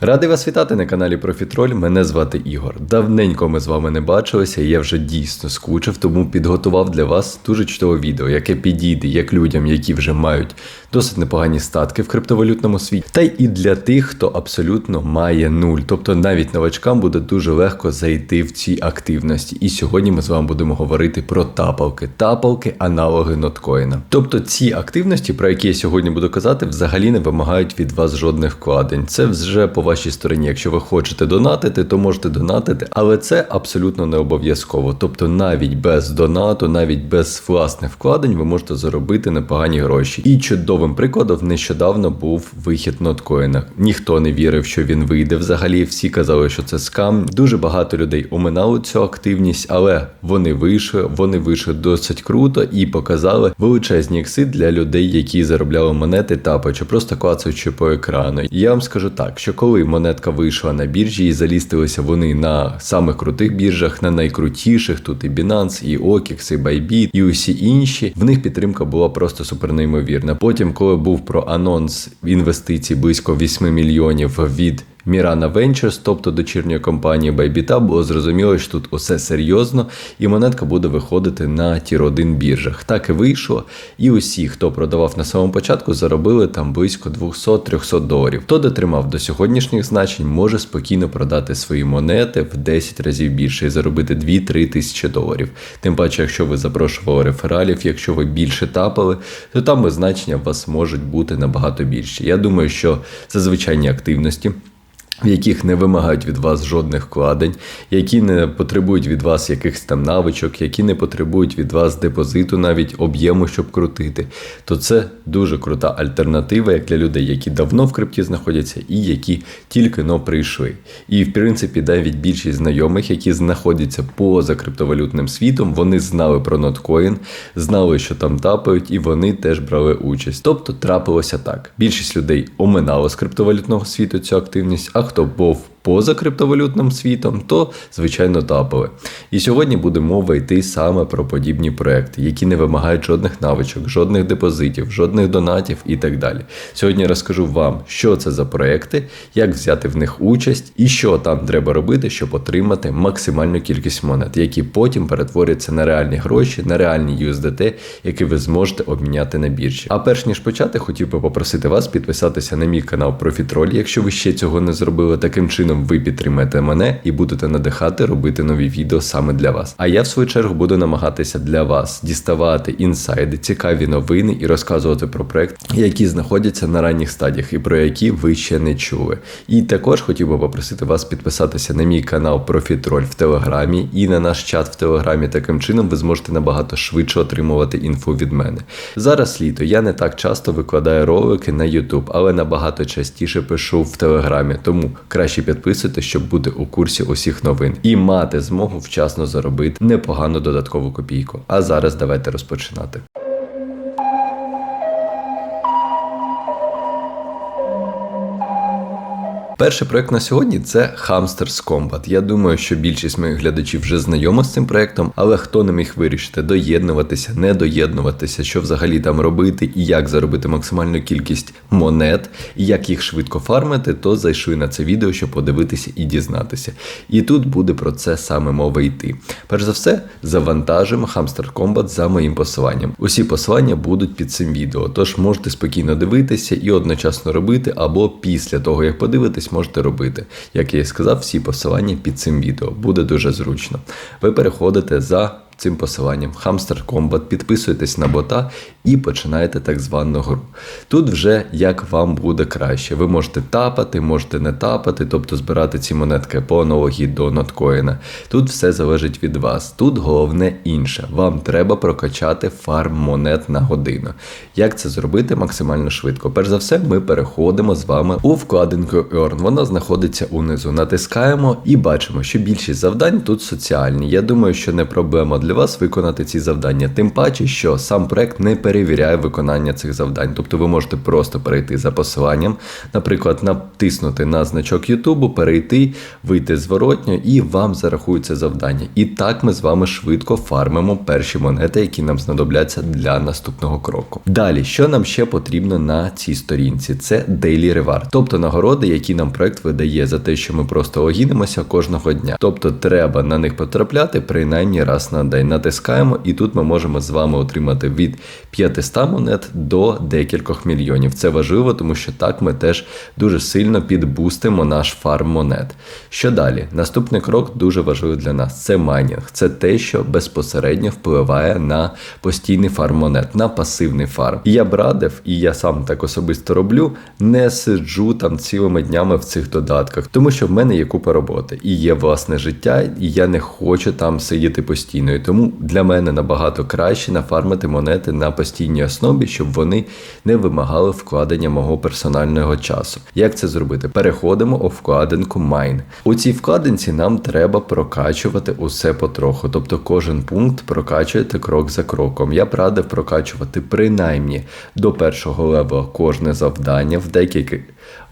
Радий вас вітати на каналі Профітроль. Мене звати Ігор. Давненько ми з вами не бачилися, і я вже дійсно скучив, тому підготував для вас дуже чудове відео, яке підійде як людям, які вже мають досить непогані статки в криптовалютному світі, та й і для тих, хто абсолютно має нуль. Тобто навіть новачкам буде дуже легко зайти в ці активності. І сьогодні ми з вами будемо говорити про тапалки. Тапалки аналоги ноткоїна. Тобто ці активності, про які я сьогодні буду казати, взагалі не вимагають від вас жодних вкладень. Це вже по вашій стороні. Якщо ви хочете донатити, то можете донатити, але це абсолютно не обов'язково. Тобто, навіть без донату, навіть без власних вкладень, ви можете заробити непогані гроші. І чудовим прикладом нещодавно був вихід ноткоїна. Ніхто не вірив, що він вийде. Взагалі, всі казали, що це скам. Дуже багато людей оминали цю активність, але вони вийшли, вони вийшли досить круто і показали величезні ікси для людей, які заробляли монети тапаючи, просто клацаючи по екрану. Я вам скажу так, що коли монетка вийшла на біржі і залістилися вони на самих крутих біржах, на найкрутіших, тут і Binance, і Окікс, і Bybit, і усі інші, в них підтримка була просто супернеймовірна. Потім, коли був про анонс інвестицій близько 8 мільйонів від Mirana Ventures, тобто дочірньої компанії Bybit, було зрозуміло, що тут усе серйозно, і монетка буде виходити на тір 1 біржах. Так і вийшло. І усі, хто продавав на самому початку, заробили там близько 200-300 доларів. Хто дотримав до сьогоднішніх значень, може спокійно продати свої монети в 10 разів більше і заробити 2-3 тисячі доларів. Тим паче, якщо ви запрошували рефералів, якщо ви більше тапали, то там значення у вас можуть бути набагато більше. Я думаю, що це звичайні активності яких не вимагають від вас жодних вкладень, які не потребують від вас якихось там навичок, які не потребують від вас депозиту, навіть об'єму, щоб крутити, то це дуже крута альтернатива як для людей, які давно в крипті знаходяться, і які тільки но прийшли. І в принципі, навіть більшість знайомих, які знаходяться поза криптовалютним світом, вони знали про ноткоін, знали, що там тапають, і вони теж брали участь. Тобто трапилося так: більшість людей оминало з криптовалютного світу цю активність. а хто був поза криптовалютним світом, то звичайно тапали. І сьогодні буде мова йти саме про подібні проекти, які не вимагають жодних навичок, жодних депозитів, жодних донатів і так далі. Сьогодні розкажу вам, що це за проекти, як взяти в них участь і що там треба робити, щоб отримати максимальну кількість монет, які потім перетворяться на реальні гроші, на реальні USDT, які ви зможете обміняти на біржі. А перш ніж почати, хотів би попросити вас підписатися на мій канал Профітроль, якщо ви ще цього не зробили. Таким чином ви підтримаєте мене і будете надихати робити нові відео саме для вас. А я в свою чергу буду намагатися для вас діставати інсайди, цікаві новини і розказувати про проекти, які знаходяться на ранніх стадіях і про які ви ще не чули. І також хотів би попросити вас підписатися на мій канал Профітроль в Телеграмі і на наш чат в Телеграмі. Таким чином ви зможете набагато швидше отримувати інфу від мене. Зараз літо я не так часто викладаю ролики на YouTube, але набагато частіше пишу в Телеграмі, тому краще підписуйтесь, щоб бути у курсі усіх новин і мати змогу вчасно заробити непогану додаткову копійку. А зараз давайте розпочинати. Перший проект на сьогодні це Hamsters Combat. Я думаю, що більшість моїх глядачів вже знайома з цим проектом, але хто не міг вирішити доєднуватися, не доєднуватися, що взагалі там робити і як заробити максимальну кількість монет, і як їх швидко фармити, то зайшли на це відео, щоб подивитися і дізнатися. І тут буде про це саме мова йти. Перш за все, завантажимо Hamster Combat за моїм посиланням. Усі посилання будуть під цим відео, тож можете спокійно дивитися і одночасно робити, або після того, як подивитесь, можете робити. Як я і сказав, всі посилання під цим відео. Буде дуже зручно. Ви переходите за цим посиланням Hamster Combat, підписуєтесь на бота і починаєте так звану гру. Тут вже як вам буде краще. Ви можете тапати, можете не тапати, тобто збирати ці монетки по аналогії до ноткоїна. Тут все залежить від вас. Тут головне інше. Вам треба прокачати фарм монет на годину. Як це зробити максимально швидко? Перш за все, ми переходимо з вами у вкладинку Earn. Вона знаходиться унизу. Натискаємо і бачимо, що більшість завдань тут соціальні. Я думаю, що не проблема для для вас виконати ці завдання. Тим паче, що сам проект не перевіряє виконання цих завдань. Тобто ви можете просто перейти за посиланням, наприклад, натиснути на значок Ютубу, перейти, вийти зворотньо, і вам зарахується завдання. І так ми з вами швидко фармимо перші монети, які нам знадобляться для наступного кроку. Далі, що нам ще потрібно на цій сторінці? Це Daily Reward, тобто нагороди, які нам проект видає за те, що ми просто логінимося кожного дня. Тобто треба на них потрапляти принаймні раз на день. Натискаємо, і тут ми можемо з вами отримати від 500 монет до декількох мільйонів. Це важливо, тому що так ми теж дуже сильно підбустимо наш фарм монет. Що далі? Наступний крок дуже важливий для нас це майнінг. Це те, що безпосередньо впливає на постійний фарм монет, на пасивний фарм. І я б радив, і я сам так особисто роблю, не сиджу там цілими днями в цих додатках, тому що в мене є купа роботи і є власне життя, і я не хочу там сидіти постійно. Тому для мене набагато краще нафармити монети на постійній основі, щоб вони не вимагали вкладення мого персонального часу. Як це зробити? Переходимо у вкладинку Mine. У цій вкладинці нам треба прокачувати усе потроху, тобто кожен пункт прокачуєте крок за кроком. Я б радив прокачувати принаймні до першого левела кожне завдання в деяких.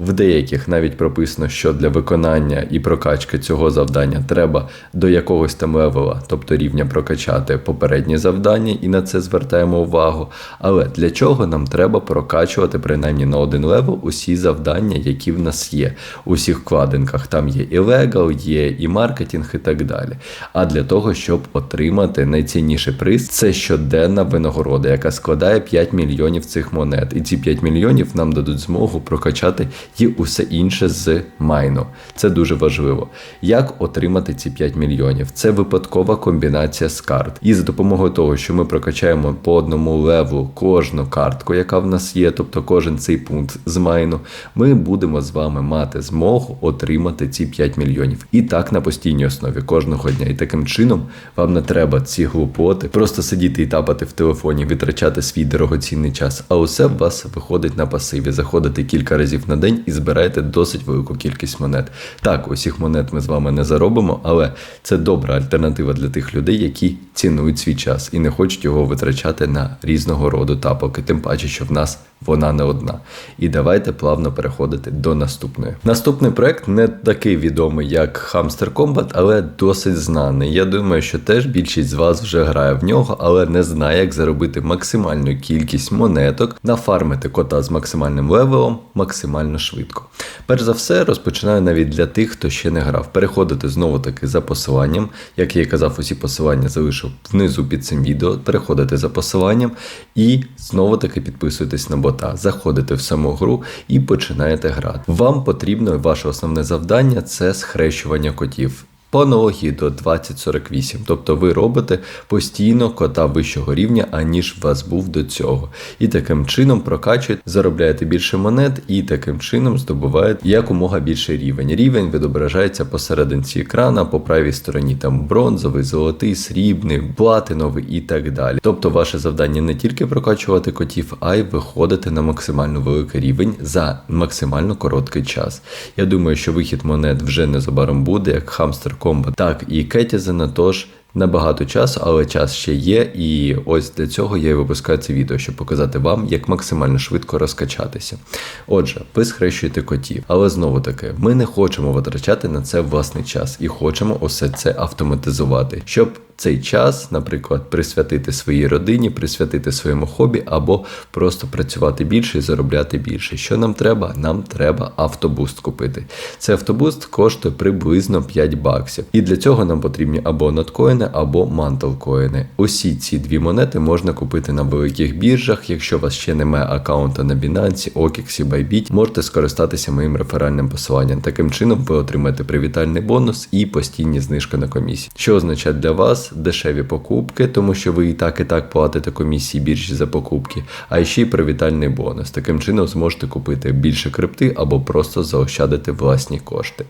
В деяких навіть прописано, що для виконання і прокачки цього завдання треба до якогось там левела, тобто рівня прокачати попереднє завдання, і на це звертаємо увагу. Але для чого нам треба прокачувати принаймні на один левел усі завдання, які в нас є у всіх вкладинках. Там є і легал, є і маркетинг, і так далі. А для того, щоб отримати найцінніший приз, це щоденна винагорода, яка складає 5 мільйонів цих монет. І ці 5 мільйонів нам дадуть змогу прокачати і усе інше з майну. Це дуже важливо. Як отримати ці 5 мільйонів? Це випадкова комбінація з карт. І за допомогою того, що ми прокачаємо по одному леву кожну картку, яка в нас є, тобто кожен цей пункт з майну, ми будемо з вами мати змогу отримати ці 5 мільйонів. І так на постійній основі кожного дня. І таким чином вам не треба ці глупоти, просто сидіти і тапати в телефоні, витрачати свій дорогоцінний час. А усе в вас виходить на пасиві. Заходите кілька разів на день і збираєте досить велику кількість монет. Так, усіх монет ми з вами не заробимо, але це добра альтернатива для тих людей, які цінують свій час і не хочуть його витрачати на різного роду тапоки, тим паче, що в нас вона не одна. І давайте плавно переходити до наступної. Наступний проект не такий відомий, як Hamster Combat, але досить знаний. Я думаю, що теж більшість з вас вже грає в нього, але не знає, як заробити максимальну кількість монеток, нафармити кота з максимальним левелом максимально швидко. Перш за все, розпочинаю навіть для тих, хто ще не грав. Переходити знову таки за посиланням. Як я і казав, усі посилання залишу внизу під цим відео. Переходите за посиланням і знову таки підписуйтесь на бота, заходите в саму гру і починаєте грати. Вам потрібно ваше основне завдання це схрещування котів. По до 2048, тобто ви робите постійно кота вищого рівня, аніж у вас був до цього. І таким чином прокачуєте, заробляєте більше монет, і таким чином здобуваєте якомога більший рівень. Рівень відображається посерединці екрана, по правій стороні там бронзовий, золотий, срібний, платиновий і так далі. Тобто, ваше завдання не тільки прокачувати котів, а й виходити на максимально великий рівень за максимально короткий час. Я думаю, що вихід монет вже незабаром буде, як хамстер Комбо, так і Кетізена, тож набагато часу, але час ще є. І ось для цього я і випускаю це відео, щоб показати вам, як максимально швидко розкачатися. Отже, ви схрещуєте котів, але знову таки, ми не хочемо витрачати на це власний час і хочемо усе це автоматизувати, щоб цей час, наприклад, присвятити своїй родині, присвятити своєму хобі, або просто працювати більше і заробляти більше. Що нам треба? Нам треба автобуст купити. Цей автобуст коштує приблизно 5 баксів. І для цього нам потрібні або ноткоїни, або манталкоїни. Усі ці дві монети можна купити на великих біржах. Якщо у вас ще немає аккаунта на Binance, OKX, Bybit, можете скористатися моїм реферальним посиланням. Таким чином ви отримаєте привітальний бонус і постійні знижки на комісії. Що означає для вас? Дешеві покупки, тому що ви і так і так платите комісії більші за покупки, а ще й привітальний бонус. Таким чином зможете купити більше крипти або просто заощадити власні кошти.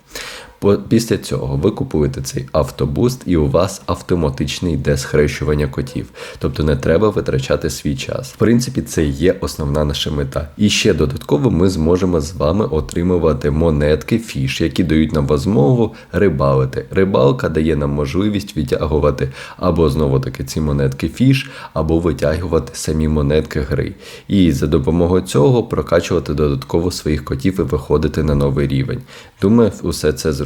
Після цього ви купуєте цей автобуст, і у вас автоматично йде схрещування котів. Тобто не треба витрачати свій час. В принципі, це є основна наша мета. І ще додатково ми зможемо з вами отримувати монетки, фіш, які дають нам змогу рибалити. Рибалка дає нам можливість витягувати або знову таки ці монетки фіш, або витягувати самі монетки гри. І за допомогою цього прокачувати додатково своїх котів і виходити на новий рівень. Думаю, усе це зрозуміло.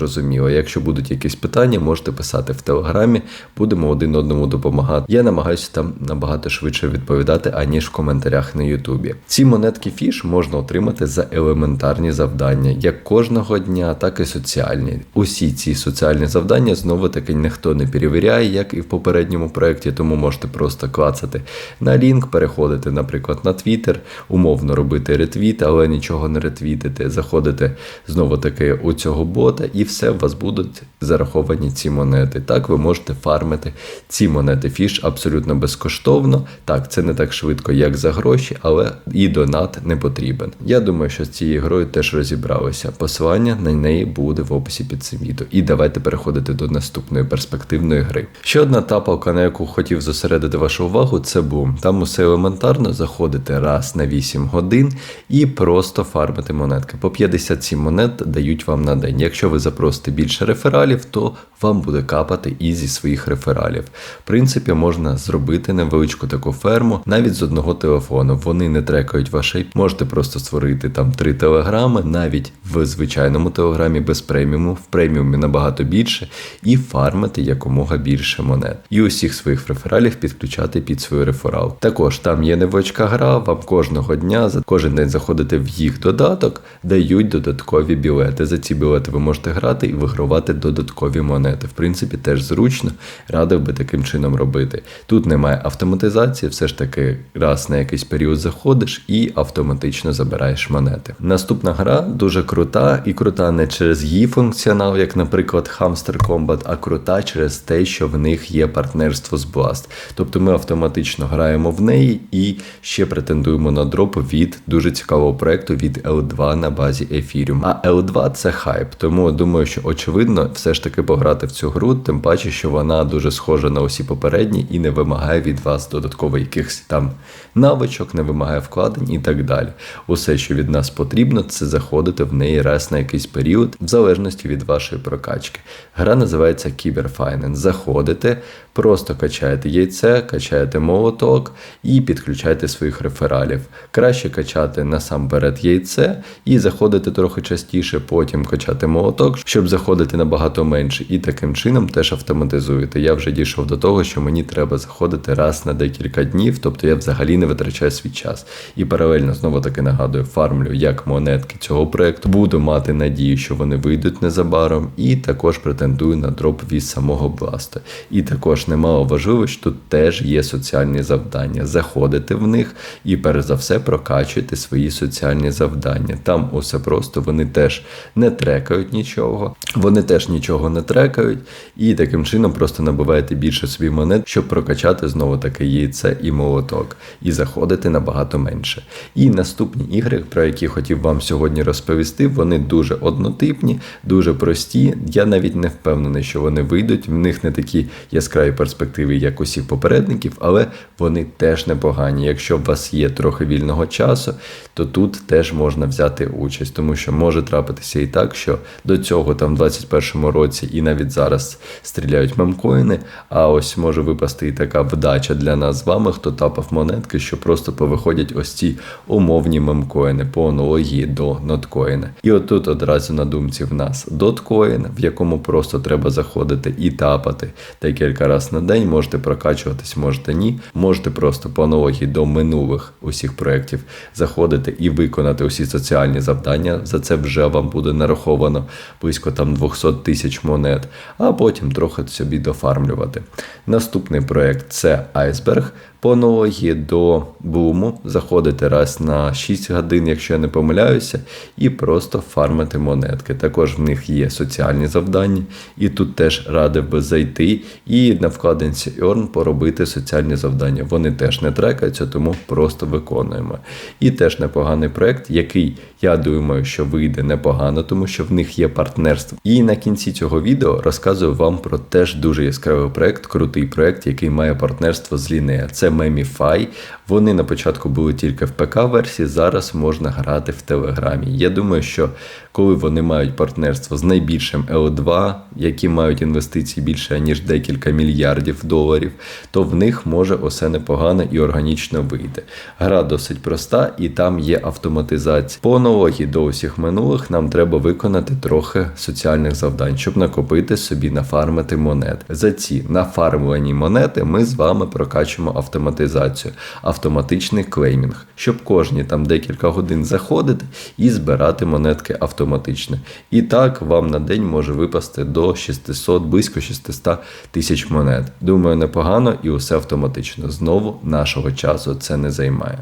Якщо будуть якісь питання, можете писати в телеграмі, будемо один одному допомагати. Я намагаюся там набагато швидше відповідати, аніж в коментарях на Ютубі. Ці монетки фіш можна отримати за елементарні завдання, як кожного дня, так і соціальні. Усі ці соціальні завдання знову таки ніхто не перевіряє, як і в попередньому проєкті, тому можете просто клацати на лінк, переходити, наприклад, на Твіттер, умовно робити ретвіт, але нічого не ретвітити, заходити знову таки у цього бота, і все у вас будуть зараховані ці монети. Так ви можете фармити ці монети фіш абсолютно безкоштовно. Так, це не так швидко, як за гроші, але і донат не потрібен. Я думаю, що з цією грою теж розібралися. Посилання на неї буде в описі під цим відео. І давайте переходити до наступної перспективної гри. Ще одна тапалка, на яку хотів зосередити вашу увагу, це бум. Там усе елементарно заходите раз на 8 годин і просто фармити монетки. По 57 монет дають вам на день. Якщо ви запросите більше рефералів, то вам буде капати і зі своїх рефералів. В принципі, можна зробити невеличку таку ферму навіть з одного телефону. Вони не трекають ваш IP. Можете просто створити там три телеграми, навіть в звичайному телеграмі без преміуму, в преміумі набагато більше, і фармити якомога більше монет. І усіх своїх рефералів підключати під свій реферал. Також там є невеличка гра, вам кожного дня за кожен день заходите в їх додаток, дають додаткові білети. За ці білети ви можете грати і вигравати додаткові монети. В принципі, теж зручно, радив би таким чином робити. Тут немає автоматизації, все ж таки раз на якийсь період заходиш і автоматично забираєш монети. Наступна гра дуже крута, і крута не через її функціонал, як, наприклад, Hamster Combat, а крута через те, що в них є партнерство з Blast. Тобто ми автоматично граємо в неї і ще претендуємо на дроп від дуже цікавого проекту від L2 на базі Ethereum. А L2 це хайп, тому думаю, що очевидно все ж таки пограти в цю гру, тим паче, що вона дуже схожа на усі попередні і не вимагає від вас додатково якихось там навичок, не вимагає вкладень і так далі. Усе, що від нас потрібно, це заходити в неї раз на якийсь період, в залежності від вашої прокачки. Гра називається Cyber Заходите, просто качаєте яйце, качаєте молоток і підключаєте своїх рефералів. Краще качати насамперед яйце і заходити трохи частіше, потім качати молоток, щоб заходити набагато менше. І таким чином теж автоматизуєте. Я вже дійшов до того, що мені треба заходити раз на декілька днів, тобто я взагалі не витрачаю свій час. І паралельно знову таки нагадую, фармлю як монетки цього проекту. Буду мати надію, що вони вийдуть незабаром, і також претендую на дроп від самого бласта. І також немало важливо, що тут теж є соціальні завдання. Заходите в них і перш за все прокачуйте свої соціальні завдання. Там усе просто вони теж не трекають нічого, вони теж нічого не трекають, і таким чином просто набиваєте більше собі монет, щоб прокачати знову таке яйце і молоток, і заходити набагато менше. І наступні ігри, про які хотів вам сьогодні розповісти, вони дуже однотипні, дуже прості. Я навіть не впевнений, що вони вийдуть. В них не такі яскраві перспективи, як усіх попередників, але вони теж непогані. Якщо у вас є трохи вільного часу, то тут теж можна взяти участь, тому що може трапитися і так, що до цього там в 21-му році і навіть зараз стріляють мемкоїни, а ось може випасти і така вдача для нас з вами, хто тапав монетки, що просто повиходять ось ці умовні мемкоїни по аналогії до ноткоїна. І отут одразу на думці в нас доткоін, в якому просто треба заходити і тапати декілька разів на день. Можете прокачуватись, можете ні. Можете просто по аналогії до минулих усіх проєктів заходити і виконати усі соціальні завдання. За це вже вам буде нараховано близько там 200 тисяч монет, а потім трохи собі дофармлювати. Наступний проєкт це Айсберг. По аналогії до буму заходити раз на 6 годин, якщо я не помиляюся, і просто фармити монетки. Також в них є соціальні завдання, і тут теж радив би зайти і на вкладинці Earn поробити соціальні завдання. Вони теж не трекаються, тому просто виконуємо. І теж непоганий проект, який я думаю, що вийде непогано, тому що в них є партнер. Партнерство. І на кінці цього відео розказую вам про теж дуже яскравий проект, крутий проект, який має партнерство з Лінея. Це Memify. Вони на початку були тільки в ПК-версії, зараз можна грати в Телеграмі. Я думаю, що коли вони мають партнерство з найбільшим L2, які мають інвестиції більше ніж декілька мільярдів доларів, то в них може усе непогано і органічно вийти. Гра досить проста, і там є автоматизація. По аналогії до усіх минулих нам треба виконати трохи соціальних завдань, щоб накопити собі нафармити монет. За ці нафармлені монети ми з вами прокачуємо автоматизацію, автоматичний клеймінг, щоб кожні там декілька годин заходити і збирати монетки автоматично. І так вам на день може випасти до 600, близько 600 тисяч монет. Думаю, непогано і усе автоматично. Знову нашого часу це не займає.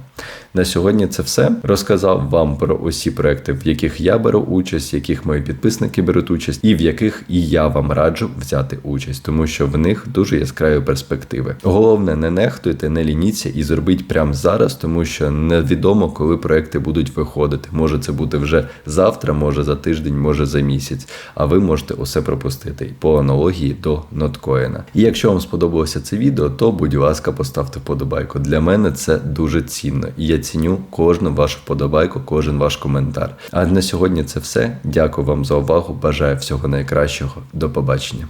На сьогодні це все. Розказав вам про усі проекти, в яких я беру участь, яких мої підписники беруть участь, і в яких і я вам раджу взяти участь, тому що в них дуже яскраві перспективи. Головне, не нехтуйте, не лініться і зробіть прямо зараз, тому що невідомо, коли проекти будуть виходити. Може це бути вже завтра, може за тиждень, може за місяць. А ви можете усе пропустити по аналогії до ноткоїна. І якщо вам сподобалося це відео, то будь ласка, поставте вподобайку. Для мене це дуже цінно, і я ціню кожну вашу вподобайку, кожен ваш коментар. А на сьогодні це все. Дякую вам за увагу. Бажаю всього найкращого. До побачення.